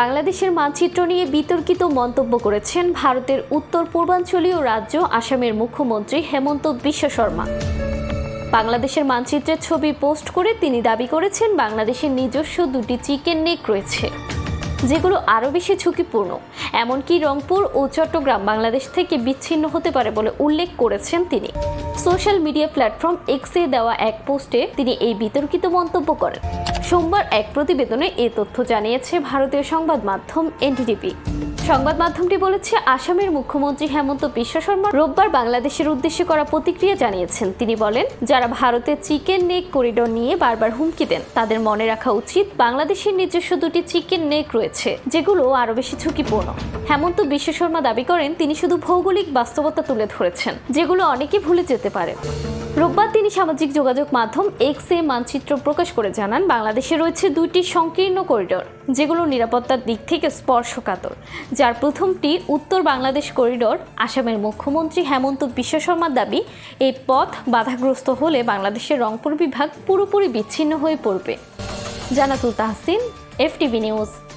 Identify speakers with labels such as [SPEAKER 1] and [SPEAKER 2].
[SPEAKER 1] বাংলাদেশের মানচিত্র নিয়ে বিতর্কিত মন্তব্য করেছেন ভারতের উত্তর পূর্বাঞ্চলীয় রাজ্য আসামের মুখ্যমন্ত্রী হেমন্ত বিশ্ব শর্মা। বাংলাদেশের মানচিত্রের ছবি পোস্ট করে তিনি দাবি করেছেন, বাংলাদেশের নিজস্ব দুটি চিকেন নেক রয়েছে। যেগুলো আরও বেশি ঝুঁকিপূর্ণ। এমনকি রংপুর ও চট্টগ্রাম বাংলাদেশ থেকে বিচ্ছিন্ন হতে পারে বলে উল্লেখ করেছেন তিনি। সোশ্যাল মিডিয়া প্ল্যাটফর্ম এক্সে দেওয়া এক পোস্টে তিনি এই বিতর্কিত মন্তব্য করেন। সোমবার এক প্রতিবেদনে এ তথ্য জানিয়েছে ভারতীয় সংবাদ মাধ্যম এনডিটিভি। সংবাদ মাধ্যমটি বলেছে, আসামের মুখ্যমন্ত্রী হেমন্ত বিশ্ব শর্মা রোববার বাংলাদেশের উদ্দেশ্যে করা প্রতিক্রিয়া জানিয়েছেন। তিনি বলেন, যারা ভারতের চিকেন নেক করিডোর নিয়ে বারবার হুমকি দেন, তাদের মনে রাখা উচিত বাংলাদেশের নিজস্ব দুটি চিকেন নেক রয়েছে, যেগুলো আরও বেশি ঝুঁকিপূর্ণ। হেমন্ত বিশ্ব শর্মা দাবি করেন, তিনি শুধু ভৌগোলিক বাস্তবতা তুলে ধরেছেন, যেগুলো অনেকে ভুলে যেতে পারে রোববার তিনি সামাজিক যোগাযোগ মাধ্যম এক্স এ মানচিত্র প্রকাশ করে জানান, বাংলাদেশে রয়েছে দুইটি সংকীর্ণ করিডোর। যেগুলো নিরাপত্তার দিক থেকে স্পর্শকাতর, যার প্রথমটি উত্তর বাংলাদেশ করিডোর, আসামের মুখ্যমন্ত্রী হেমন্ত বিশ্ব শর্মার দাবি, এই পথ বাধাগ্রস্ত হলে বাংলাদেশের রংপুর বিভাগ পুরোপুরি বিচ্ছিন্ন হয়ে পড়বে। Jannatul Tahsin, FTV news.